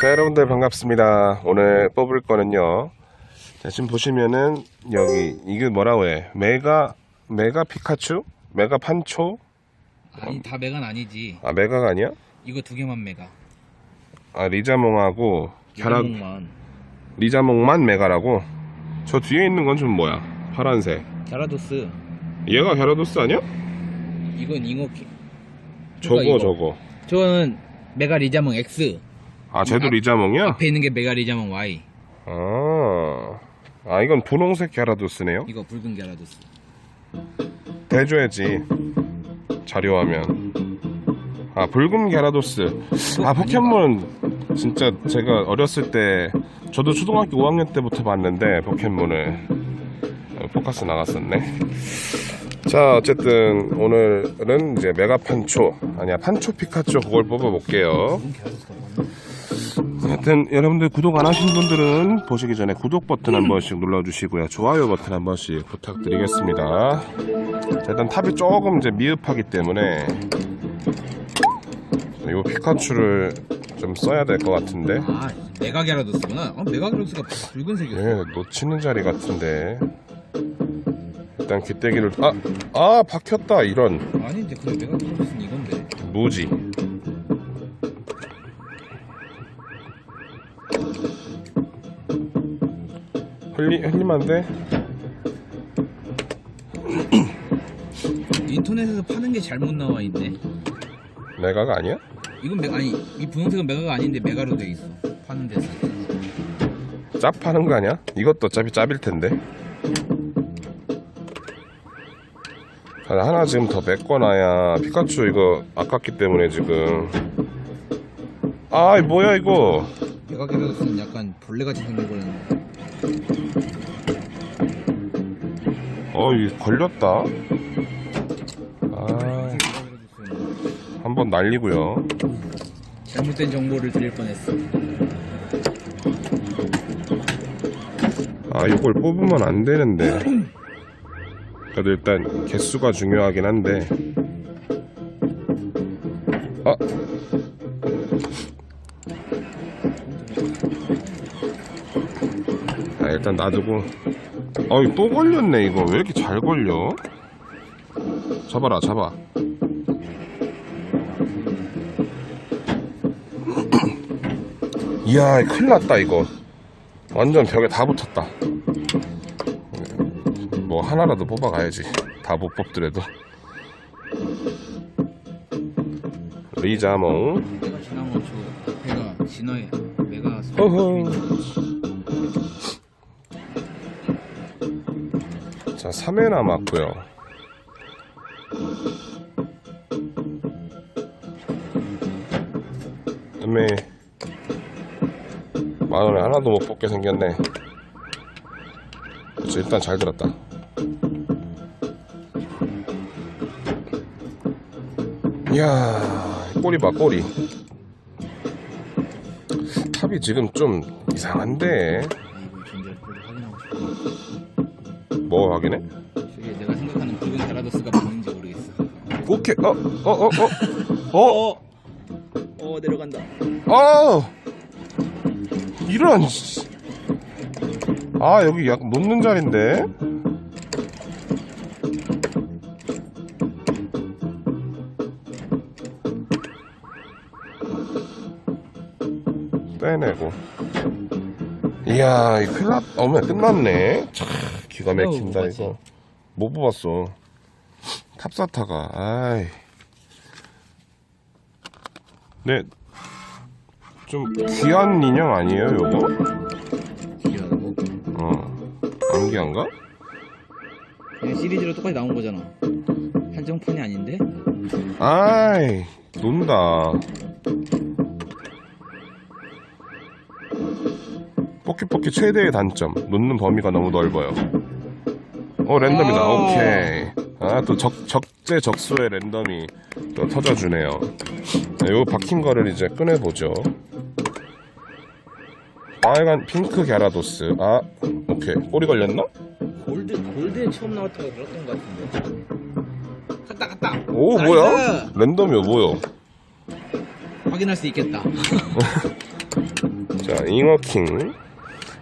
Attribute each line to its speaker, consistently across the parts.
Speaker 1: 자, 여러분들 반갑습니다. 오늘 뽑을 거는요. 자, 지금 보시면은 여기 이게 뭐라고 해? 메가 메가 피카츄? 메가 판초?
Speaker 2: 아니 다 메가는 아니지.
Speaker 1: 아 메가가 아니야?
Speaker 2: 이거 두 개만 메가.
Speaker 1: 아 리자몽하고 갸라
Speaker 2: 만
Speaker 1: 리자몽만 메가라고? 저 뒤에 있는 건 좀 뭐야? 파란색.
Speaker 2: 갸라도스.
Speaker 1: 얘가 갸라도스 아니야?
Speaker 2: 이건 잉어키.
Speaker 1: 저거
Speaker 2: 이거.
Speaker 1: 저거.
Speaker 2: 저는 메가 리자몽 X.
Speaker 1: 아 쟤도 리자몽이야?
Speaker 2: 앞에 있는 게 메가 리자몽 Y.
Speaker 1: 아. 아 이건 분홍색 갸라도스네요.
Speaker 2: 이거 붉은 갸라도스.
Speaker 1: 대줘야지 자료화면 아 붉은 갸라도스 아 포켓몬 진짜 제가 어렸을 때 저도 초등학교 5학년 때부터 봤는데 포켓몬을 어, 포커스 나갔었네. 자 어쨌든 오늘은 이제 메가 판초 아니야 판초 피카츄 그걸 뽑아볼게요. 하여튼 여러분들 구독 안 하신 분들은 보시기 전에 구독 버튼 한 번씩 눌러주시고요. 좋아요 버튼 한 번씩 부탁드리겠습니다. 자, 일단 탑이 조금 이제 미흡하기 때문에 이 피카츄를 좀 써야 될 것 같은데.
Speaker 2: 아 메가 갸라도스구나. 어 메가 갸라도스가 붉은색이었어.
Speaker 1: 예, 놓치는 자리 같은데 일단 기대기를 아! 아 박혔다 이런
Speaker 2: 아닌데 근데 메가 갸라도스는 이건데.
Speaker 1: 무지 흘리, 흘림한데?
Speaker 2: 인터넷에서 파는 게 잘못 나와 있네.
Speaker 1: 메가가 아니야?
Speaker 2: 이건 메 아니 이 분홍색은 메가가 아닌데 메가로 돼 있어. 파는 데서.
Speaker 1: 짭 파는 거 아니야? 이것도 어차피 짭일 텐데. 하나 지금 더 메꿔놔야 피카츄 이거 아깝기 때문에 지금. 아, 이 뭐야 이거?
Speaker 2: 메가 갸라도스는 약간 벌레같이 생겨버렸는데.
Speaker 1: 어, 이 걸렸다. 아, 한번 날리고요.
Speaker 2: 잘못된 정보를 드릴 뻔했어.
Speaker 1: 아, 이걸 뽑으면 안 되는데. 그래도 일단 개수가 중요하긴 한데. 아. 아, 일단 놔두고. 어이, 또 걸렸네, 이거. 왜 이렇게 잘 걸려? 잡아라, 잡아. 이야, 큰일 났다, 이거. 완전 벽에 다 붙었다. 뭐 하나라도 뽑아가야지. 다 못 뽑더라도. 리자몽.
Speaker 2: 내가 저
Speaker 1: 허허. 자, 3회 남았고요. 음에 만 원에 하나도 못 뽑게 생겼네. 그치, 일단 잘 들었다. 이야, 꼬리 봐, 꼬리. 탑이 지금 좀 이상한데. 뭐 확인해?
Speaker 2: 저게 내가 생각하는 붉은 갸라도스가 뭔지 모르겠어.
Speaker 1: 오케이, 어, 어, 어, 어, 어,
Speaker 2: 어, 어 내려간다.
Speaker 1: 어, 이런. 씨. 아, 여기 약 놓는 자리인데. 빼내고. 이야, 이 큰일 났, 어머, 끝났네. 참, 기가 막힌다,
Speaker 2: 어,
Speaker 1: 이거. 못 뽑았어. 탑사타가, 아이. 네, 좀 귀한 인형 아니에요, 요거?
Speaker 2: 귀여워.
Speaker 1: 어, 안 귀한가?
Speaker 2: 그냥 시리즈로 똑같이 나온 거잖아. 한정판이 아닌데?
Speaker 1: 아이, 논다. 포키포키 최대의 단점, 놓는 범위가 너무 넓어요. 어, 랜덤이다.
Speaker 2: 아.
Speaker 1: 오케이. 아, 또 적, 적재 적소의 랜덤이 또 터져주네요. 네, 요 박힌 거를 이제 꺼내보죠. 빨간 핑크 갸라도스. 아, 오케이. 꼬리 걸렸나?
Speaker 2: 골드 골드에 처음 나왔다고 들었던 것 같은데. 갔다 갔다.
Speaker 1: 오,
Speaker 2: 나이스!
Speaker 1: 뭐야? 랜덤이요, 뭐요?
Speaker 2: 확인할 수 있겠다.
Speaker 1: 자, 잉어킹.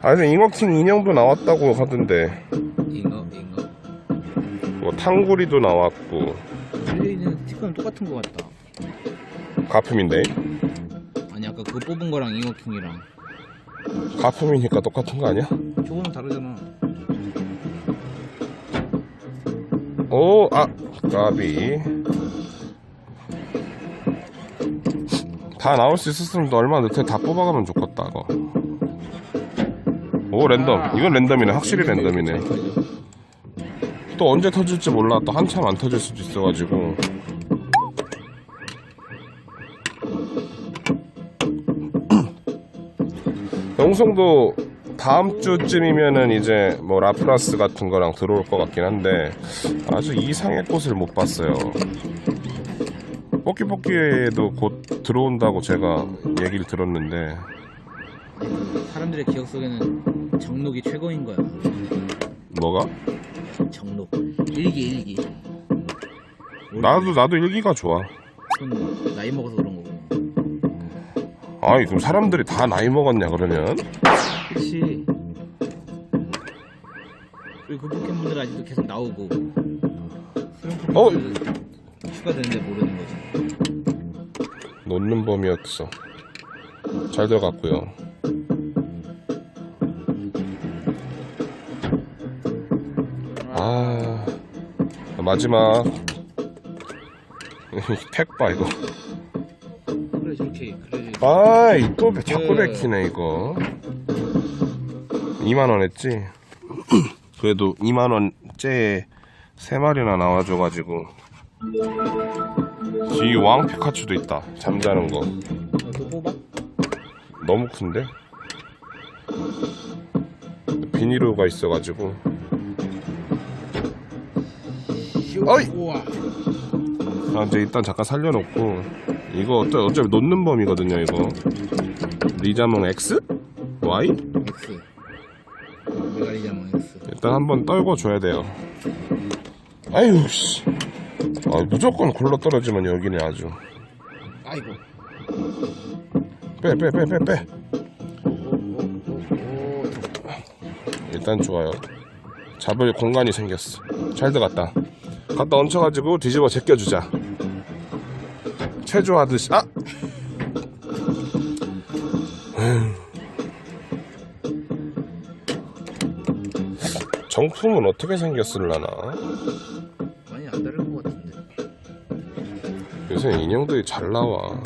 Speaker 1: 아, 근데 잉어킹 인형도 나왔다고 하던데.
Speaker 2: 잉어 잉어.
Speaker 1: 뭐, 탕구리도 나왔고.
Speaker 2: 플레이는 스티커는 똑같은 것 같다.
Speaker 1: 가품인데.
Speaker 2: 아니 아까 그거 뽑은 거랑 잉어킹이랑
Speaker 1: 가품이니까 똑같은 거 아니야?
Speaker 2: 저거는 다르잖아.
Speaker 1: 오, 아, 까비. 다 나올 수 있었으면 얼마 늦게 다 뽑아가면 좋겠다, 이거. 오, 랜덤. 이건 랜덤이네. 확실히 랜덤이네. 또 언제 터질지 몰라. 또 한참 안 터질 수도 있어가지고. 영송도 다음 주쯤이면은 이제 뭐 라프라스 같은 거랑 들어올 것 같긴 한데 아주 이상의 꽃을 못 봤어요. 뽀끼뽀끼에도 곧 들어온다고 제가 얘기를 들었는데
Speaker 2: 사람들의 기억 속에는 정록이 최고인 거야.
Speaker 1: 뭐가?
Speaker 2: 정록. 일기 일기.
Speaker 1: 나도 나도 일기가 좋아.
Speaker 2: 그건 나이 먹어서 그런 거고.
Speaker 1: 아이 그럼 사람들이 다 나이 먹었냐 그러면?
Speaker 2: 그렇지. 그리고 그 포켓몬들 아직도 계속 나오고.
Speaker 1: 어?
Speaker 2: 포켓몬들은 추가되는데 모르는 거지.
Speaker 1: 놓는 범이었어. 잘 들어갔고요. 아 마지막 택봐 이거.
Speaker 2: 그래 저렇게 그래.
Speaker 1: 아이 또 자꾸
Speaker 2: 네.
Speaker 1: 백히네 이거 2만원 했지? 그래도 2만원째 세 마리나 나와줘가지고 뒤왕 피카츄도 있다 잠자는 거
Speaker 2: 뽑아?
Speaker 1: 너무 큰데? 비닐로가 있어가지고 어이! 아, 이제 일단 잠깐 살려놓고 이거 어차- 어차피 놓는 범이거든요 이거 리자몽 X? Y?
Speaker 2: X. 메가리자몬 X.
Speaker 1: 일단 한번 떨궈 줘야 돼요. 아유 씨. 아, 무조건 굴러 떨어지면 여기는 아주
Speaker 2: 아이고.
Speaker 1: 빼 빼 빼 빼 빼. 일단 좋아요. 잡을 공간이 생겼어. 잘 들어갔다. 갖다 얹혀가지고 뒤집어 제껴주자. 체조하듯이 아. 정품은 어떻게 생겼을라나?
Speaker 2: 많이 안 다른 것 같은데.
Speaker 1: 요새 인형들이 잘 나와.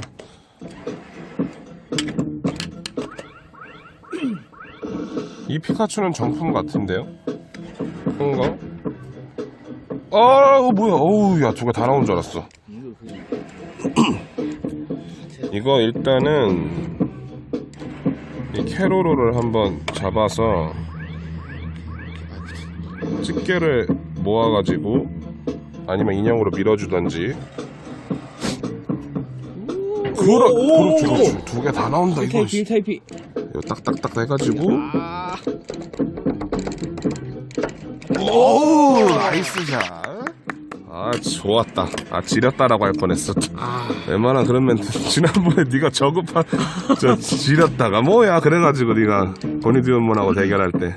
Speaker 1: 이 피카츄는 정품 같은데요? 그런가? 아, 어, 뭐야? 어우, 야, 두개다 나온 줄 알았어. 이거 일단은 이 캐로로를 한번 잡아서 집게를 모아가지고 아니면 인형으로 밀어주던지 그렇, 그렇지, 그렇지. 두 개 다 나온다, 이거.
Speaker 2: 타이피 타이피.
Speaker 1: 이거 딱딱딱 해가지고
Speaker 2: 아.
Speaker 1: 오 나이스 샷. 아 좋았다. 아 지렸다라고 할 뻔했어.
Speaker 2: 아.
Speaker 1: 웬만한 그런 멘트 지난번에 네가 저급한 저 지렸다가 뭐야 그래가지고 네가 버니디온문하고 대결할 때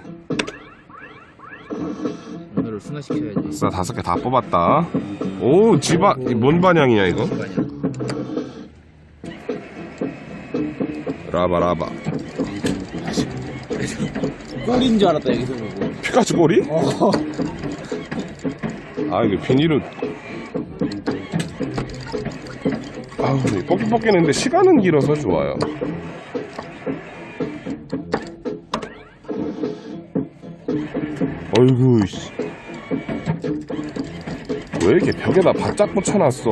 Speaker 2: 오늘을 순화시켜야지.
Speaker 1: 싸 다섯 개 다 뽑았다. 오 지바 이뭔 반향이야 이거? 라바 라바
Speaker 2: 꼴인 줄 알았다 여기서 보고.
Speaker 1: 피카츄 꼬리? 아 이거 비닐은 아우 이 뻑뻑뻑이는데 시간은 길어서 좋아요 어이구 씨. 왜 이렇게 벽에다 바짝 붙여놨어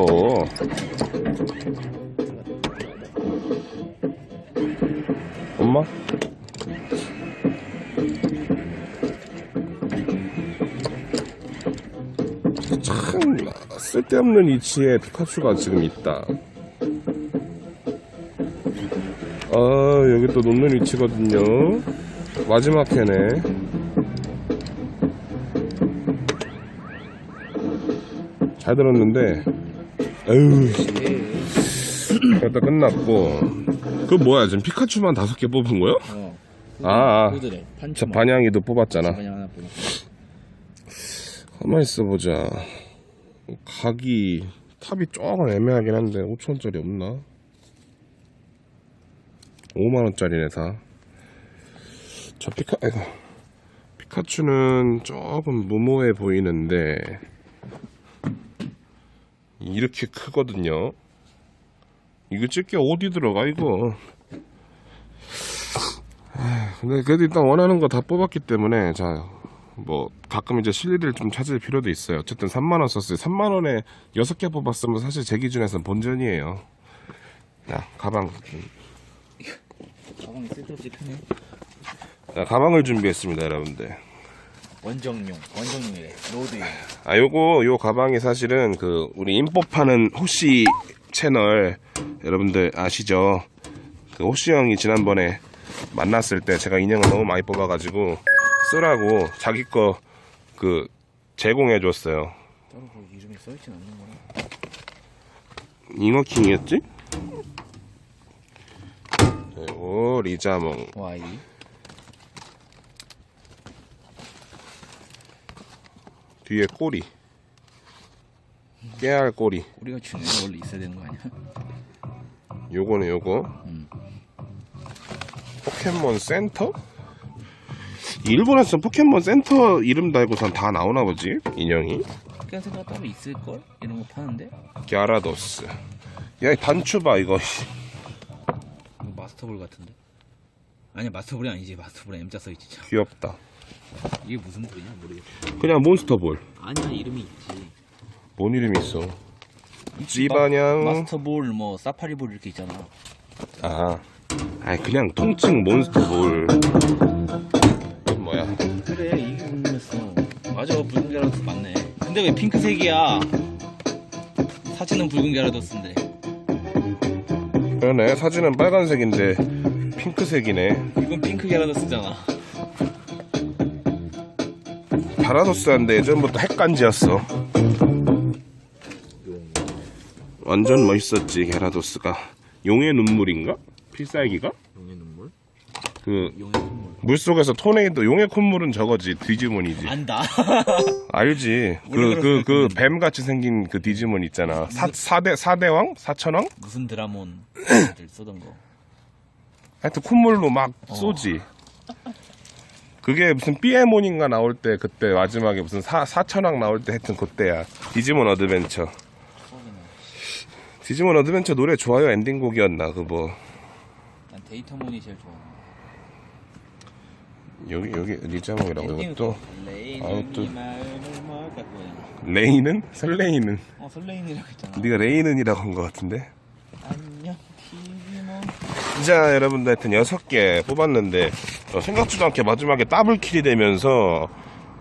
Speaker 1: 엄마? 쓸데없는 위치에 피카츄가 지금 있다. 아 여기 또 놓는 위치거든요 마지막 회네 잘 들었는데 에휴 일단 끝났고 그 뭐야 지금 피카츄만 다섯 개 뽑은 거요?
Speaker 2: 어.
Speaker 1: 아, 아. 저. 반향이도 뽑았잖아
Speaker 2: 반향 하나 뽑아.
Speaker 1: 가만 있어보자 각이 탑이 조금 애매하긴 한데 5천원짜리 없나? 5만원짜리네 다 저 피카 아이고. 피카츄는 조금 무모해 보이는데 이렇게 크거든요. 이거 찍게 어디 들어가 이거? 아, 근데 그래도 일단 원하는 거 다 뽑았기 때문에 자 뭐 가끔 이제 실리를 좀 찾을 필요도 있어요. 어쨌든 3만 원 썼어요. 3만 원에 6개 뽑았으면 사실 제 기준에서는 본전이에요. 자, 가방.
Speaker 2: 가방이 쓸데없이 크네.
Speaker 1: 자, 가방을 준비했습니다, 여러분들.
Speaker 2: 원정용. 원정용이래. 로드용.
Speaker 1: 아, 요거 요 가방이 사실은 그 우리 인법하는 호시 채널 여러분들 아시죠? 그 호시 형이 지난번에 만났을 때 제가 인형을 너무 많이 뽑아가지고 쓰라고 자기 거 그 제공해 줬어요.
Speaker 2: 따로 그 이름이 써있진 않는구나.
Speaker 1: 잉어킹이었지? 그리고 리자몽
Speaker 2: 와이.
Speaker 1: 뒤에 꼬리 깨알 꼬리
Speaker 2: 우리가 주는 원래 있어야 되는 거 아니야?
Speaker 1: 요거는 요거
Speaker 2: 음.
Speaker 1: 포켓몬 센터? 일본에서 포켓몬 센터 이름 달고선 다 나오나 보지? 인형이?
Speaker 2: 그냥 생각 따로 있을걸? 이런 거 파는데?
Speaker 1: 갸라도스. 야이 단추 봐 이거.
Speaker 2: 이거 마스터볼 같은데? 아니야 마스터볼이 아니지. 마스터볼에 M자 써있지 참.
Speaker 1: 귀엽다.
Speaker 2: 이게 무슨 볼이냐 모르겠어.
Speaker 1: 그냥 몬스터볼.
Speaker 2: 아니야 이름이 있지.
Speaker 1: 뭔 이름이 있어? 찌바냥
Speaker 2: 마스터볼 뭐 사파리볼 이렇게 있잖아.
Speaker 1: 아 아니 그냥 통칭 몬스터볼
Speaker 2: 붉은 갸라도스 맞네. 근데 왜 핑크색이야? 사진은 붉은 갸라도스인데
Speaker 1: 그러네. 사진은 빨간색인데 핑크색이네.
Speaker 2: 이건 핑크 갸라도스잖아.
Speaker 1: 갸라도스한데 예전부터 핵간지였어. 완전 멋있었지 갸라도스가. 용의 눈물인가? 필살기가?
Speaker 2: 용의 눈물?
Speaker 1: 그 물속에서 토네이도 용의 콧물은 저거지 디지몬이지
Speaker 2: 안다
Speaker 1: 알지 그
Speaker 2: 우리가
Speaker 1: 그 그. 뱀같이 생긴 그 디지몬 있잖아 사, 사대 사대왕? 사천왕?
Speaker 2: 무슨 드라몬 들 쓰던 거
Speaker 1: 하여튼 콧물로 막
Speaker 2: 어.
Speaker 1: 쏘지. 그게 무슨 삐에몬인가 나올 때 그때 마지막에 무슨 사, 사천왕 나올 때 하여튼 그때야. 디지몬 어드벤처. 디지몬 어드벤처 노래 좋아요 엔딩곡이었나 그 뭐.
Speaker 2: 난 데이터몬이 제일 좋아
Speaker 1: 여기 여기 리자몽이라고 이것도
Speaker 2: 그거야
Speaker 1: 레이는? 설레이는
Speaker 2: 어 설레인이라고 했잖아.
Speaker 1: 네가 레이는이라고 한 것 같은데?
Speaker 2: 안녕
Speaker 1: 자 여러분들 하여튼 6개 뽑았는데 어, 생각지도 않게 마지막에 더블킬이 되면서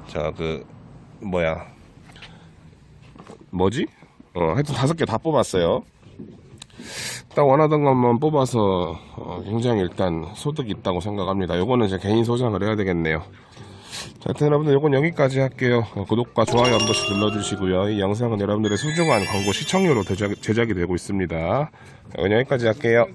Speaker 1: 자 그 뭐야. 뭐지? 어 하여튼 다섯 개다 뽑았어요 딱 원하던 것만 뽑아서 어, 굉장히 일단 소득이 있다고 생각합니다. 요거는 제 개인 소장을 해야 되겠네요. 자, 여러분들 요건 여기까지 할게요. 어, 구독과 좋아요 한 번씩 눌러주시고요. 이 영상은 여러분들의 소중한 광고 시청료로 제작, 제작이 되고 있습니다. 여기까지 할게요